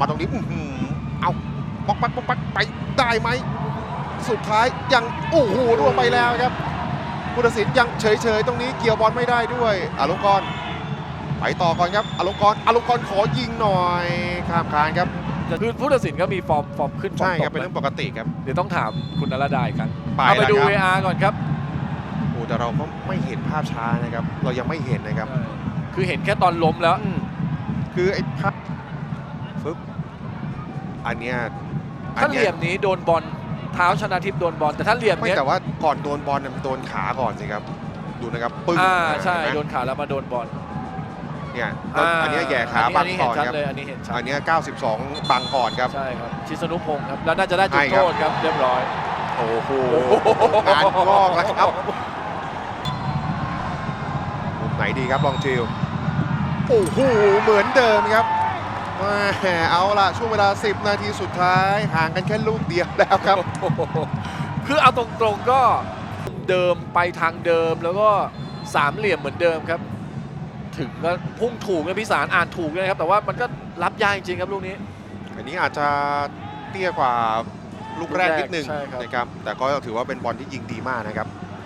มาตรงนี้อื้อหือเอาป๊อกปักป๊อกปักไปได้ไหม สุดท้ายยังโอ้โหร่วงไปแล้วครับผู้ตัดสินยังเฉยๆ ตรงนี้เกี่ยวบอลไม่ได้ด้วยอลงกรณ์ไปต่อก่อนครับอลงกรณ์อลงกรณ์ขอยิงหน่อยข้ามคานครับคือผู้ตัดสินก็มีฟอร์มฟอร์มขึ้นฟอร์ใช่มตครับกเป็นเรื่องปกติครับเดี๋ยวต้องถามคุณนรดาอีกครั้งไปเอาไปแล้วดูครับ VR ก่อนครับโอ้แต่เราก็ไม่เห็นภาพช้านะครับ เรายังไม่เห็นนะครับ คือเห็นแค่ตอนล้มแล้วอืมคือไอ้ภาพ ฟึบอันเนี้ยอัถ้านเหเนี้ลี่ยยมนี้โดนบอลเท้าชนะทิพย์โดนบอลแต่ถ้าเหลี่ยมไม่เนี้ยแต่ว่าก่อนโดนบอลเนี่ยมันโดนขาก่อนสิครับ ดูนะครับ ปึ้งอ่าใช่เห็นไหมโดนขาแล้วมาโดนบอลเนี่ยอันเนี้ยแย่ขาอับังนี้ก่เห็อนนชัดครับ เลยอันนี้เห็นชัดอันเนี้ย92 บังก่อนครับ ใช่ครับชิสนุพงศ์ครับแล้วน่าจะได้จุดใช่ครับโทษครับเรียบร้อย โอ้โหงานงอกแล้วครับมุมไหนดีครับลองจิวโอ้โหเหมือนเดิมครับแหม่ เอาละช่วงเวลา 10 นาทีสุดท้าย ห่างกันแค่ลูกเดียวแล้วครับโอ้โหคือเอาตรงๆก็เดิมไปทางเดิมแล้วก็สามเหลี่ยมเหมือนเดิมครับ ถึงก็พุ่งถูกนะพี่สารอ่านถูกเลยนะครับ แต่ว่ามันก็รับยากจริงๆครับลูกนี้ อันนี้อาจจะเตี้ยกว่าลูกแรกนิดหนึ่งใช่ครับนะครับ แต่ก็ถือว่าเป็นบอลที่ยิงดีมากนะครับ